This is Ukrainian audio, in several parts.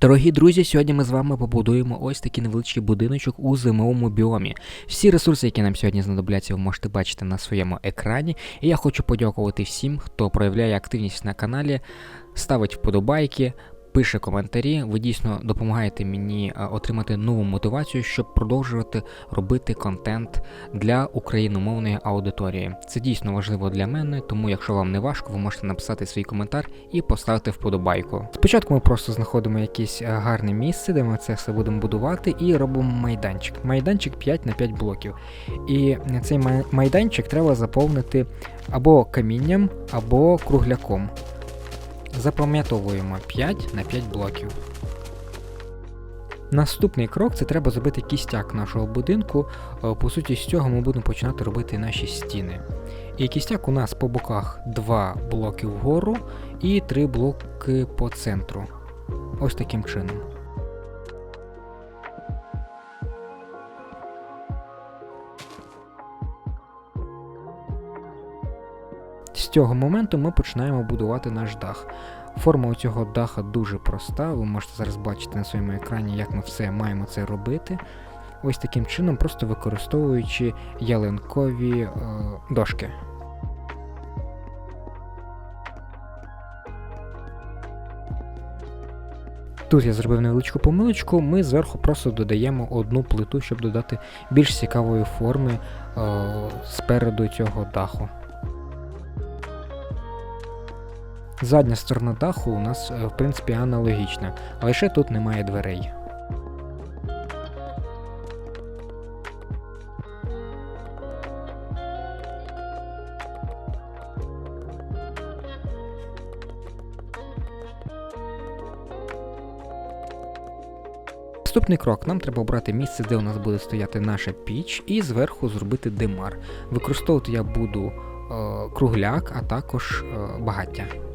Дорогі друзі, сьогодні ми з вами побудуємо ось такий невеличкий будиночок у зимовому біомі. Всі ресурси, які нам сьогодні знадобляться, ви можете бачити на своєму екрані. І я хочу подякувати всім, хто проявляє активність на каналі, ставить вподобайки, пише коментарі. Ви дійсно допомагаєте мені е, отримати нову мотивацію, щоб продовжувати робити контент для україномовної аудиторії. Це дійсно важливо для мене, тому якщо вам не важко, ви можете написати свій коментар і поставити вподобайку. Спочатку ми просто знаходимо якесь е, гарне місце, де ми це все будемо будувати, і робимо майданчик. Майданчик 5 на 5 блоків. І цей майданчик треба заповнити або камінням, або кругляком. Запам'ятовуємо 5 на 5 блоків. Наступний крок це треба зробити кістяк нашого будинку. Е, По суті, з цього ми будемо починати робити наші стіни. І кістяк у нас по боках 2 блоки вгору і 3 блоки по центру. Ось таким чином. З цього моменту ми починаємо будувати наш дах. Форма у цього даха дуже проста. Ви можете зараз бачити на своєму екрані, як ми все маємо це робити. Ось таким чином, просто використовуючи ялинкові е, дошки. Тут я зробив невеличку помилочку, ми зверху просто додаємо одну плиту, щоб додати більш цікавої форми е, спереду цього даху. Задня сторона даху у нас, е, в принципі, аналогічна, лише тут немає дверей. Наступний крок нам треба обрати місце, де у нас буде стояти наша піч, і зверху зробити димар. Використовувати я буду е, кругляк, а також е, багаття.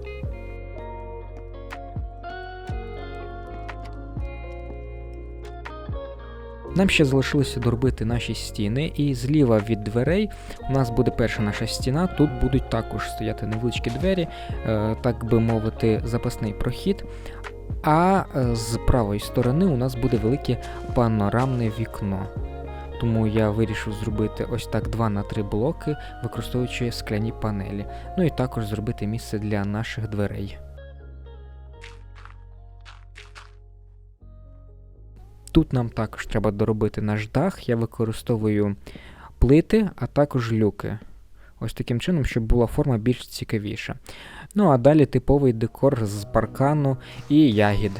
Нам ще залишилося доробити наші стіни, і зліва від дверей у нас буде перша наша стіна. Тут будуть також стояти невеличкі двері, е, так би мовити, запасний прохід. А е, з правої сторони у нас буде велике панорамне вікно. Тому я вирішив зробити ось так 2 на 3 блоки, використовуючи скляні панелі. Ну і також зробити місце для наших дверей. Тут нам також треба доробити наш дах. Я використовую плити, а також люки. Ось таким чином, щоб була форма більш цікавіша. Ну а далі типовий декор з паркану і ягід.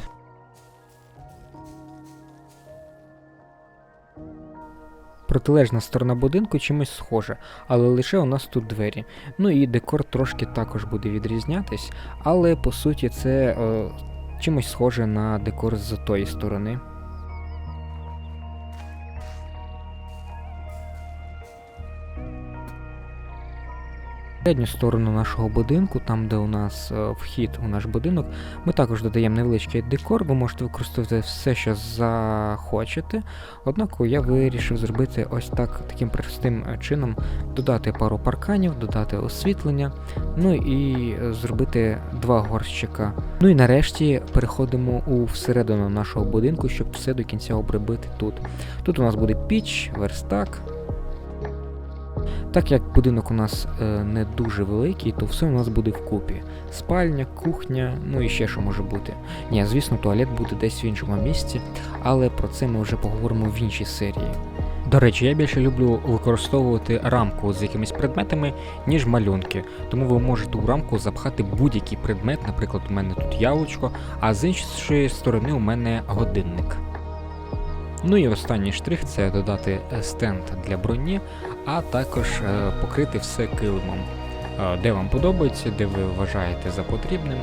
Протилежна сторона будинку чимось схожа, але лише у нас тут двері. Ну і декор трошки також буде відрізнятись, але по суті це е, чимось схоже на декор з тої сторони. Передню сторону нашого будинку, там де у нас е, вхід у наш будинок, ми також додаємо невеличкий декор, ви можете використовувати все, що захочете. Однак я вирішив зробити ось так таким простим е, чином: додати пару парканів, додати освітлення, ну і е, зробити два горщика. Ну і нарешті переходимо у всередину нашого будинку, щоб все до кінця обробити тут. Тут у нас буде піч, верстак. Так як будинок у нас е, не дуже великий, то все у нас буде вкупі. Спальня, кухня, ну і ще що може бути. Ні, звісно, туалет буде десь в іншому місці, але про це ми вже поговоримо в іншій серії. До речі, я більше люблю використовувати рамку з якимись предметами, ніж малюнки. Тому ви можете у рамку запхати будь-який предмет, наприклад, у мене тут яблучко, а з іншої сторони у мене годинник. Ну і останній штрих це додати е, стенд для броні, а також е, покрити все килимом. Е, Де вам подобається, де ви вважаєте за потрібним.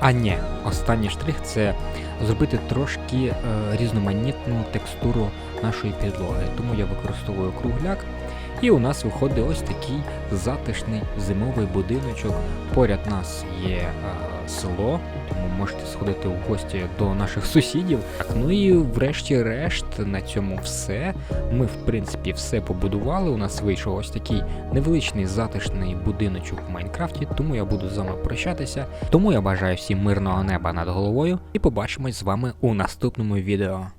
А ні, останній штрих це зробити трошки різноманітну текстуру нашої підлоги. Тому я використовую кругляк. І у нас виходить ось такий затишний зимовий будиночок. Поряд нас є е, село, тому можете сходити в гості до наших сусідів. Так, ну і врешті-решт на цьому все. Ми, в принципі, все побудували. У нас вийшов ось такий невеличкий затишний будиночок в Майнкрафті, тому я буду з вами прощатися. Тому я бажаю всім мирного неба над головою і побачимось з вами у наступному відео.